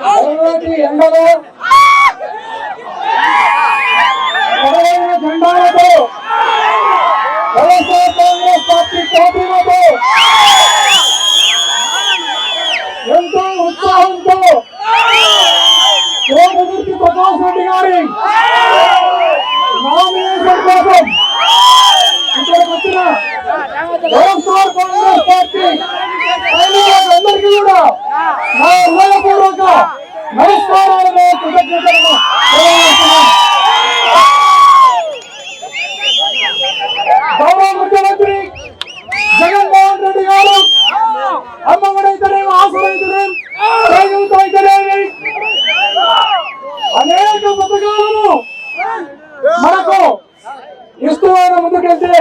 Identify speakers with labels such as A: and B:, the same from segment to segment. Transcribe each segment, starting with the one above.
A: ಅರವತ್ತು ಎಂಬತ್ತು ઝંડા હતો કાંગ્રેસ પાર્ટી કાપી નાખો ఆయన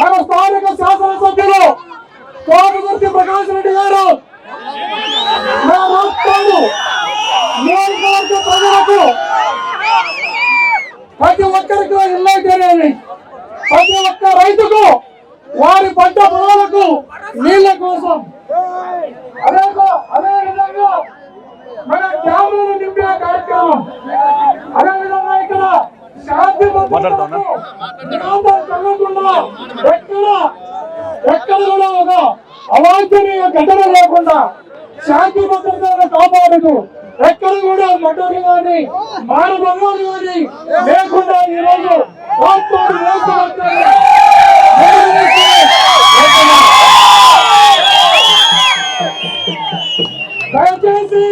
A: మన స్థానిక శాసనసభ్యులు కోమగుర్తి ప్రకాష్ రెడ్డి గారు నా రాష్ట్రాలు నియోజకవర్గ ప్రజలకు ప్రతి ఒక్కరికి ఇల్లైతేనేమి ప్రతి ఒక్క రైతుకు వారి పంట పొలాలకు నీళ్ళ కోసం. అదే అదే విధంగా మన గ్రామ నింపే కార్యక్రమం అదే విధంగా ఇక్కడ శాంతి ఎక్కడ కూడా ఒక అవాంఛనీయ ఘటన లేకుండా శాంతి భద్రతలను కాపాడుతూ ఎక్కడ కూడా మటర్లు కానీ మానవలు కానీ లేకుండా ఈరోజు దయచేసి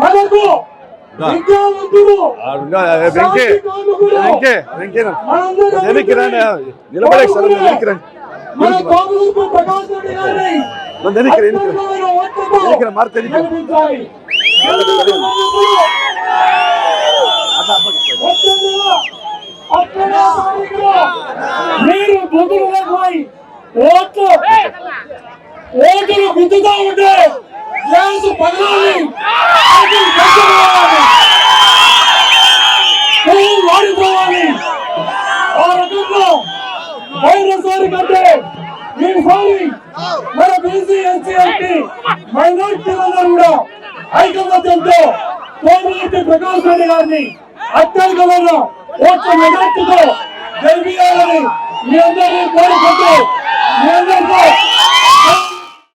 A: మనకు
B: వెంకే. వెంకే వెంకే వెనక్కి రండి. నిలబడే వెనక్కి
A: మన
B: వెనక్కి
A: మీరు బుద్ధులు పోయి ఓట్లు ఓటులు గుద్దుతా ఉంటే రాష్ట్రంలో రకంగా వైరసారి కంటే ఈసారి మన బీసీ ఎస్సీ ఎస్టీ మైనార్టీలందరూ కూడా ఐకమత్యంతో కోమరెడ్డి ప్రకాష్ రెడ్డి గారిని అత్యధికంగా ఓట్ల మెజార్టీతో గెలిపించాలని మీ అందరినీ కోరుకుంటూ మీ అందరితో